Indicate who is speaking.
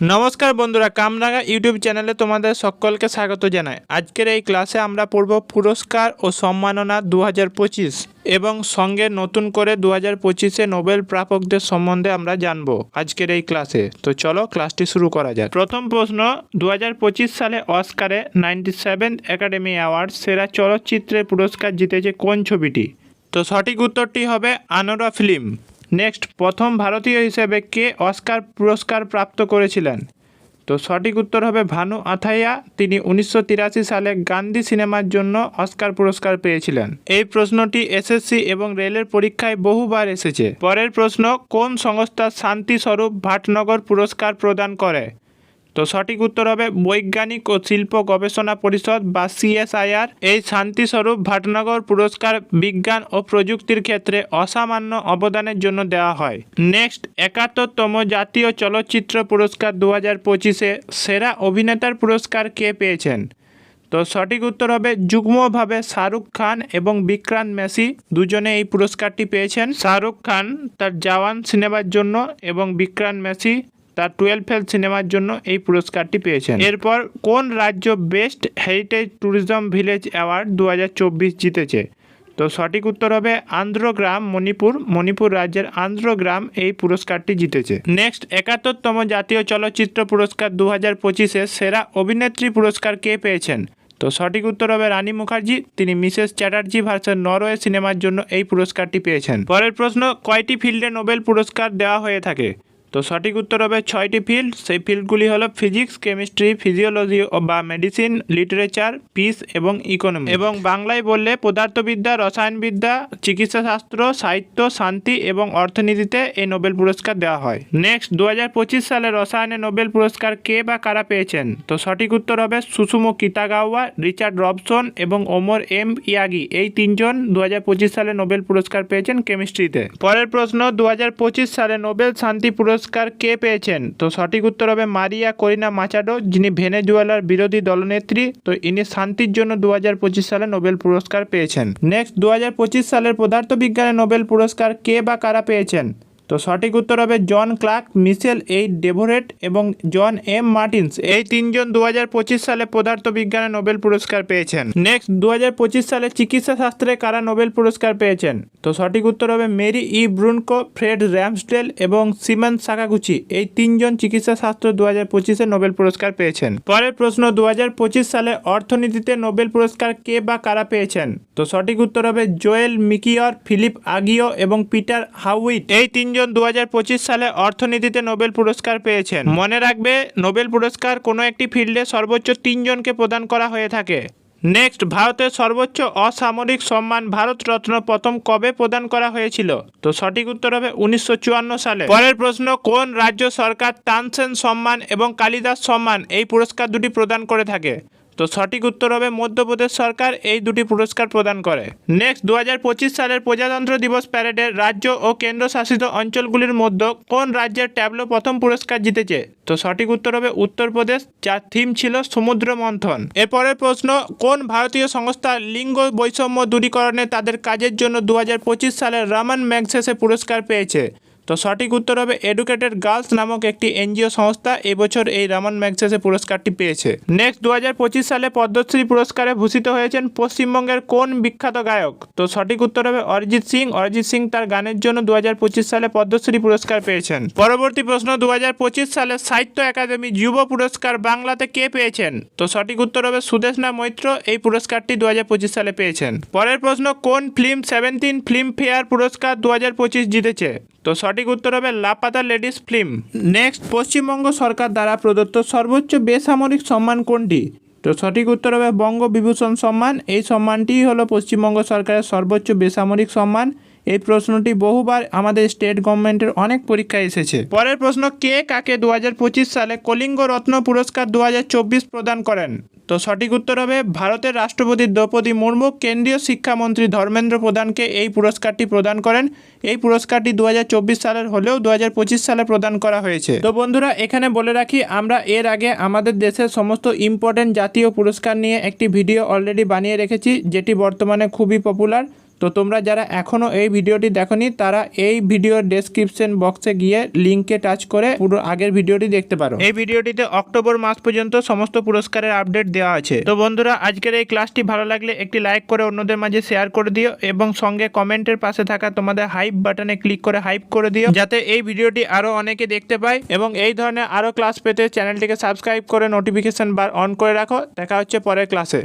Speaker 1: নমস্কার বন্ধুরা কামরাঙা ইউটিউব চ্যানেলে তোমাদের সকলকে স্বাগত জানাই। আজকের এই ক্লাসে আমরা পড়ব পুরস্কার ও সম্মাননা দু পঁচিশ এবং সঙ্গে নতুন করে দু হাজার পঁচিশে নোবেল প্রাপকদের সম্বন্ধে আমরা জানব আজকের এই ক্লাসে। তো চলো ক্লাসটি শুরু করা যাক। প্রথম প্রশ্ন দু হাজার পঁচিশ সালে অস্কারে নাইনটি সেভেন একাডেমি অ্যাওয়ার্ড সেরা চলচ্চিত্রের পুরস্কার জিতেছে কোন ছবিটি? তো সঠিক উত্তরটি হবে আনোরা ফিল্ম। নেক্সট, প্রথম ভারতীয় হিসেবে কে অস্কার পুরস্কার প্রাপ্ত করেছিলেন? তো সঠিক উত্তর হবে ভানু আথাইয়া। তিনি উনিশশো তিরাশি সালে গান্ধী সিনেমার জন্য অস্কার পুরস্কার পেয়েছিলেন। এই প্রশ্নটি এসএসসি এবং রেলের পরীক্ষায় বহুবার এসেছে। পরের প্রশ্ন, কোন সংস্থা শান্তিস্বরূপ ভাটনগর পুরস্কার প্রদান করে? তো সঠিক উত্তর হবে বৈজ্ঞানিক ও শিল্প গবেষণা পরিষদ বা সিএসআইআর। এই শান্তিস্বরূপ ভাটনগর পুরস্কার বিজ্ঞান ও প্রযুক্তির ক্ষেত্রে অসামান্য অবদানের জন্য দেওয়া হয়। নেক্সট, একাত্তরতম জাতীয় চলচ্চিত্র পুরস্কার দু হাজার পঁচিশে সেরা অভিনেতার পুরস্কার কে পেয়েছেন? তো সঠিক উত্তর হবে যুগ্মভাবে শাহরুখ খান এবং বিক্রান্ত মেসি। দুজনে এই পুরস্কারটি পেয়েছেন। শাহরুখ খান তার জওয়ান সিনেমার জন্য এবং বিক্রান্ত মেসি তার টুয়েলভ ফেল সিনেমার জন্য এই পুরস্কারটি পেয়েছেন। এরপর কোন রাজ্য best heritage tourism village award দু হাজার চব্বিশ জিতেছে? তো সঠিক উত্তর হবে আন্ধ্রগ্রাম মণিপুর। মণিপুর রাজ্যের আন্ধ্রগ্রাম এই পুরস্কারটি জিতেছে। নেক্সট একাত্তরতম জাতীয় চলচ্চিত্র পুরস্কার দু হাজার পঁচিশে সেরা অভিনেত্রী পুরস্কার কে পেয়েছেন? তো সঠিক উত্তর হবে রানী মুখার্জি। তিনি মিসেস চ্যাটার্জি ভার্সেস নরওয়ে সিনেমার জন্য এই পুরস্কারটি পেয়েছেন। পরের প্রশ্ন, কয়টি ফিল্ডে নোবেল পুরস্কার দেওয়া হয়ে থাকে? তো সঠিক উত্তর হবে ছয়টি ফিল্ড সেই ফিল্ডগুলি হলো ফিজিক্স কেমিস্ট্রি ফিজিওলজি বা মেডিসিন লিটারেচার পিস এবং ইকোনমি এবং বাংলায় বললে পদার্থবিদ্যা, রসায়নবিদ্যা, চিকিৎসাশাস্ত্র, সাহিত্য, শান্তি এবং অর্থনীতিতে এই নোবেল পুরস্কার দেওয়া হয়। নেক্সট দু হাজার পঁচিশ সালে রসায়নে নোবেল পুরস্কার কে বা কারা পেয়েছেন? তো সঠিক উত্তর হবে সুসুমো কিতাগাওয়া, রিচার্ড রবসন এবং ওমর এম ইয়াগি। এই তিনজন দু হাজার পঁচিশ সালে নোবেল পুরস্কার পেয়েছেন কেমিস্ট্রিতে পরের প্রশ্ন দু হাজার পঁচিশ সালে নোবেল শান্তি পুরস্কার কে পেয়েছেন? তো সঠিক উত্তর হবে মারিয়া করিনা মাচাডো, যিনি ভেনেজুয়েলার বিরোধী দলনেত্রী। তো ইনি শান্তির জন্য দু হাজার পঁচিশ সালে নোবেল পুরস্কার পেয়েছেন। নেক্সট দু হাজার পঁচিশ সালের পদার্থবিজ্ঞানে নোবেল পুরস্কার কে বা কারা পেয়েছেন? তো সঠিক উত্তর হবে জন ক্লার্ক, মিশেল এই ডেভোরেট এবং জন এম মার্টিন্স। এই তিনজন দু হাজার পঁচিশ সালে পদার্থবিজ্ঞানে নোবেল পুরস্কার পেয়েছেন। নেক্সট দু সালে চিকিৎসা শাস্ত্রে কারা নোবেল পুরস্কার পেয়েছেন? তো সঠিক উত্তর হবে Mary E Brunkow, Fred Ramsdell এবং সিমন সাকাগুচি। এই তিনজন চিকিৎসা শাস্ত্র দু হাজার পঁচিশে নোবেল পুরস্কার পেয়েছেন। পরের প্রশ্ন দু হাজার পঁচিশ সালে অর্থনীতিতে নোবেল পুরস্কার কে বা কারা পেয়েছেন? তো সঠিক উত্তর হবে জোয়েল মিকিয়র, ফিলিপ আগিও এবং পিটার হাউইট। এই তিনজন দু সালে অর্থনীতিতে নোবেল পুরস্কার পেয়েছেন। মনে রাখবে, নোবেল পুরস্কার কোনো একটি ফিল্ডে সর্বোচ্চ তিনজনকে প্রদান করা হয়ে থাকে। নেক্সট, ভারতের সর্বোচ্চ অসামরিক সম্মান ভারত রত্ন প্রথম কবে প্রদান করা হয়েছিল? তো সঠিক উত্তর হবে উনিশশো চুয়ান্ন সালে। পরের প্রশ্ন, কোন রাজ্য সরকার তানসেন সম্মান এবং কালিদাস সম্মান এই পুরস্কার দুটি প্রদান করে থাকে? তো সঠিক উত্তর হবে মধ্যপ্রদেশ সরকার এই দুটি পুরস্কার প্রদান করে। নেক্সট দু হাজার পঁচিশ সালের প্রজাতন্ত্র দিবস প্যারেডের রাজ্য ও কেন্দ্রশাসিত অঞ্চলগুলির মধ্যে কোন রাজ্যের ট্যাবলো প্রথম পুরস্কার জিতেছে? তো সঠিক উত্তর হবে উত্তরপ্রদেশ, যার থিম ছিল সমুদ্র মন্থন। এরপরের প্রশ্ন, কোন ভারতীয় সংস্থা লিঙ্গ বৈষম্য দূরীকরণে তাদের কাজের জন্য দু সালে রামান ম্যাগসেসে পুরস্কার পেয়েছে? তো সঠিক উত্তর হবে এডুকেটেড গার্লস নামক একটি এনজিও সংস্থা এবছর এই রামান ম্যাগসেসে পুরস্কারটি পেয়েছে। নেক্সট দু হাজার পঁচিশ সালে পদ্মশ্রী পুরস্কারে ভূষিত হয়েছেন পশ্চিমবঙ্গের কোন বিখ্যাত গায়ক? তো সঠিক উত্তর হবে অরিজিৎ সিং। অরিজিৎ সিং তার গানের জন্য দুহাজার পঁচিশ সালে পদ্মশ্রী পুরস্কার পেয়েছেন। পরবর্তী প্রশ্ন দু হাজার পঁচিশ সালে সাহিত্য একাডেমি যুব পুরস্কার বাংলাতে কে পেয়েছেন? তো সঠিক উত্তর হবে সুদেশনা মৈত্র। এই পুরস্কারটি দুহাজার পঁচিশ সালে পেয়েছেন। পরের প্রশ্ন, কোন ফিল্ম সেভেন্টিন ফিল্ম ফেয়ার পুরস্কার দু হাজার পঁচিশ জিতেছে? তো সঠিক উত্তর হবে Laapataa Ladies film. Next, Paschimbanga সরকার দ্বারা প্রদত্ত সর্বোচ্চ বেসামরিক সম্মান কোনটি? তো সঠিক উত্তর হবে বঙ্গবিভূষণ সম্মান। এই সম্মানটিই হলো পশ্চিমবঙ্গ সরকারের সর্বোচ্চ বেসামরিক সম্মান। এই প্রশ্নটি বহুবার আমাদের স্টেট গভর্নমেন্টের অনেক পরীক্ষায় এসেছে। পরের প্রশ্ন, কে কাকে দু হাজার পঁচিশ সালে কলিঙ্গ রত্ন পুরস্কার দু হাজার চব্বিশ প্রদান করেন? তো সঠিক উত্তর হবে, ভারতের রাষ্ট্রপতি দ্রৌপদী মুর্মু, কেন্দ্রীয় শিক্ষামন্ত্রী ধর্মেন্দ্র প্রধানকে এই পুরস্কারটি প্রদান করেন। এই পুরস্কারটি দু হাজার চব্বিশ সালের হলেও দু হাজার পঁচিশ সালে প্রদান করা হয়েছে। তো বন্ধুরা, এখানে বলে রাখি, আমরা এর আগে আমাদের দেশের সমস্ত ইম্পর্টেন্ট জাতীয় পুরস্কার নিয়ে একটি ভিডিও অলরেডি বানিয়ে রেখেছি, যেটি বর্তমানে খুবই পপুলার তো তোমরা যারা এখনও এই ভিডিওটি দেখোনি, তারা এই ভিডিওর ডেসক্রিপশন বক্সে গিয়ে লিঙ্কে টাচ করে পুরো আগের ভিডিওটি দেখতে পারো। এই ভিডিওটিতে অক্টোবর মাস পর্যন্ত সমস্ত পুরস্কারের আপডেট দেওয়া আছে। তো বন্ধুরা, আজকের এই ক্লাসটি ভালো লাগলে একটি লাইক করে অন্যদের মাঝে শেয়ার করে দিও এবং সঙ্গে কমেন্টের পাশে থাকা তোমাদের হাইপ বাটনে ক্লিক করে হাইপ করে দিও, যাতে এই ভিডিওটি আরও অনেকে দেখতে পায় এবং এই ধরনের আরও ক্লাস পেতে চ্যানেলটিকে সাবস্ক্রাইব করে নোটিফিকেশন বার অন করে রাখো। দেখা হচ্ছে পরের ক্লাসে